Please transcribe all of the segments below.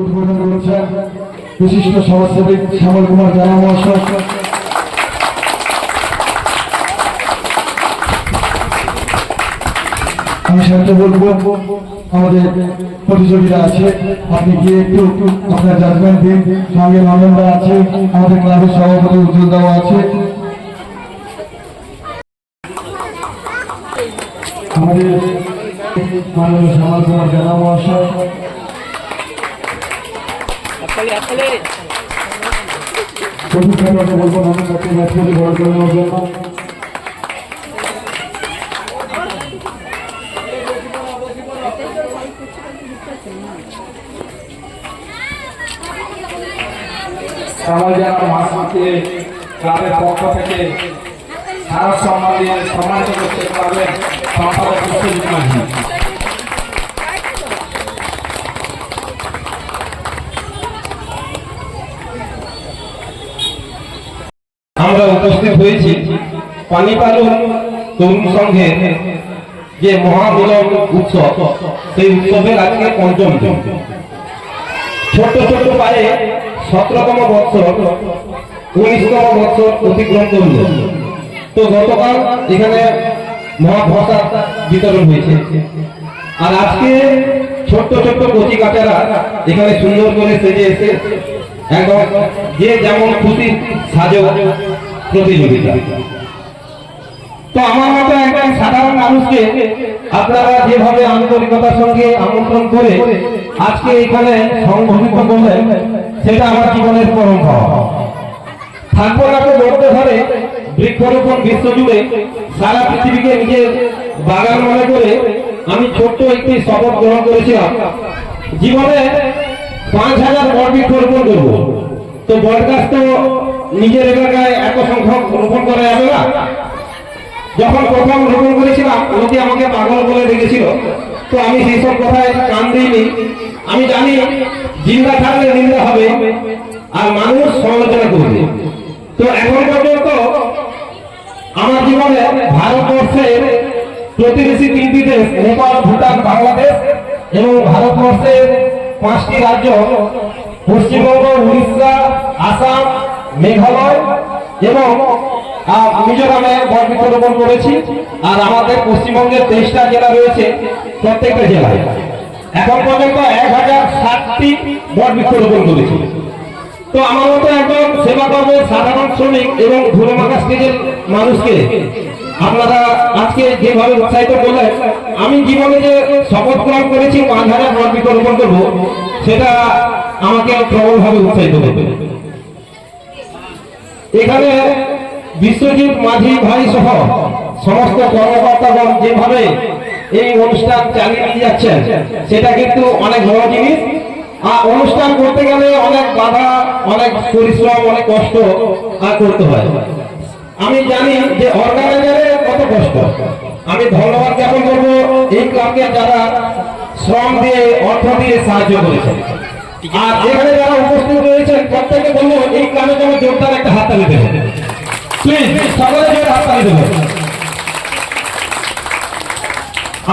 উদ্বোধন করেছেন বিশিষ্ট সমাজসেবী শ্যামল কুমার জানা মহাশয়। আমি সাথে বলব, আমাদের প্রতিযোগীরা আছে, আপনি গিয়ে একটু আপনার জাজমেন্ট দিন, সঙ্গে নন্দনদা আছে, আমাদের ক্লাবের সভাপতি উজ্জ্বল দাও আছে। আমাদের মাননীয় শ্যামল কুমার জানা মহাশয়। বলব নন্দনদাকে ম্যাচগুলি বড় করে নেওয়ার জন্য সবাই যেন মাসকে ক্লাবের পক্ষ থেকে স্মারক সম্মান দিয়ে সম্মানিত করতে ক্লাবের সম্পাদক বিশ্বজিৎ মাঝি আমরা উপস্থিত হয়েছি পানিপালন তরুণ সংঘের যে মহামিলন উৎসব, সেই উৎসবের আজকে পঞ্চম দিন। ছোট্ট ছোট্ট পায়ে সতেরোতম বৎসর, উনিশতম বৎসর অতিক্রম করল। তো গতকাল এখানে মহাপ্রসাদ বিতরণ হয়েছে। আর আজকে ছোট্ট ছোট্ট কচি কাচারা এখানে সুন্দর করে সেজে এসে একদম যে যেমন খুশি সাজো প্রতিযোগিতা। তো আমার মতো একজন সাধারণ মানুষকে আপনারা যেভাবে আন্তরিকতার সঙ্গে আমন্ত্রণ করে আজকে এখানে সংগঠিত করলেন, সেটা আমার জীবনের পরম ভাব। থাকব না তো গড়তে ধরে বৃক্ষরোপণ বিশ্বজুড়ে সারা পৃথিবীকে নিজের বাগান মনে করে আমি ছোট্ট একটি শপথ গ্রহণ করেছিলাম। জীবনে পাঁচ হাজার বট বৃক্ষরোপণ করব। তো বট গাছ তো নিজের এলাকায় এত সংখ্যক রোপণ করা যাবে না? যখন প্রথম রোপণ করেছিলাম লোকে আমাকে পাগল বলে ডেকেছিল, তো আমি সেই সব কথায় কান দিইনি। আমি জানি জিন্দা থাকলে নিন্দা হবে, আর মানুষ সমালোচনা করবে। তো এখন পর্যন্ত আমার জীবনে ভারতবর্ষের প্রতিবেশী তিনটি দেশ, নেপাল, ভুটান, বাংলাদেশ এবং ভারতবর্ষের পাঁচটি রাজ্য, পশ্চিমবঙ্গ, উড়িষ্যা, আসাম মেঘালয় এবং মিজোরামে বট বৃক্ষরোপণ করেছি, আর আমাদের পশ্চিমবঙ্গের তেইশটা জেলা রয়েছে প্রত্যেকটা জেলায়। এখন পর্যন্ত এক হাজার ষাটটি বট বৃক্ষরোপণ করেছি। তো আমার মতো একজন সেবা কর্মের সাধারণ শ্রমিক এবং ধুলোমাখা স্টেজের মানুষকে আপনারা আজকে যেভাবে উৎসাহিত করলেন, আমি জীবনে যে শপথ গ্রহণ করেছি পাঁচ হাজার বট বৃক্ষরোপণ করব, সেটা আমাকে প্রবলভাবে উৎসাহিত করবে। এখানে বিশ্বজিৎ মাঝি ভাই সহ সমস্ত কর্মকর্তাগণ যেভাবে এই অনুষ্ঠান চালিয়ে নিয়ে যাচ্ছেন, সেটা কিন্তু অনেক বড় জিনিস। আর অনুষ্ঠান করতে গেলে অনেক বাধা, অনেক পরিশ্রম, অনেক কষ্ট আর করতে হয়। আমি জানি যে অর্গানাইজারের কত কষ্ট। আমি ধন্যবাদ জ্ঞাপন করব এই ক্লাবকে যারা শ্রম দিয়ে, অর্থ দিয়ে সাহায্য করেছেন। আর এখানে যারা উপস্থিত রয়েছেন প্রত্যেকে জন্য যোগদান একটা হাত তালি দেবেন প্লিজ সকলে জোরে হাত তালি দেবেন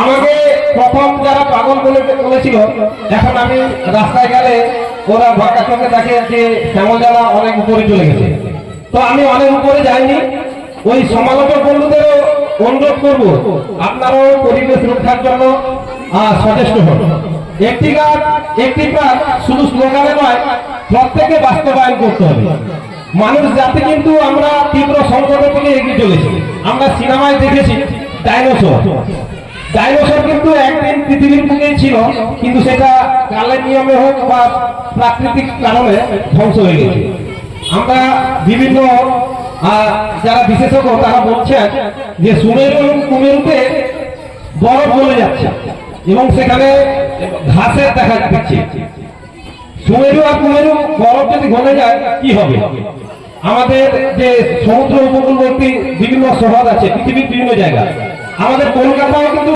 আমাকে প্রথম যারা পাগল বলে বলেছিল, এখন আমি রাস্তায় গেলে ওরা চোখে দেখে যে অনেক উপরে চলে গেছে। তো আমি অনেক উপরে যাইনি। ওই সমালোচক বন্ধুদেরও অনুরোধ করব, আপনারাও পরিবেশ রক্ষার জন্য সচেষ্ট হন। একটি গাছ একটি প্রাণ, শুধু স্লোগানে নয় প্রত্যেকে বাস্তবায়ন করতে হবে। মানুষ জাতি কিন্তু আমরা তীব্র সংকটের দিকে এগিয়ে চলেছি। আমরা সিনেমায় দেখেছি ডাইনোসর। ডাইনোসর কিন্তু একদিন পৃথিবীর বুকেই ছিল, কিন্তু সেটা কালের নিয়মে হোক বা প্রাকৃতিক কারণে ধ্বংস হয়ে গেছে। আমরা বিভিন্ন যারা বিশেষজ্ঞ, তারা বলছেন যে সুমেরু কুমেরুতে বরফ গলে যাচ্ছে এবং সেখানে ঘাসের দেখা দিচ্ছে। সুমেরু আর কুমেরু বরফ যদি গলে যায়, কি হবে? আমাদের যে সমুদ্র উপকূলবর্তী বিভিন্ন শহর আছে, পৃথিবীর বিভিন্ন জায়গা, আমাদের কলকাতাও কিন্তু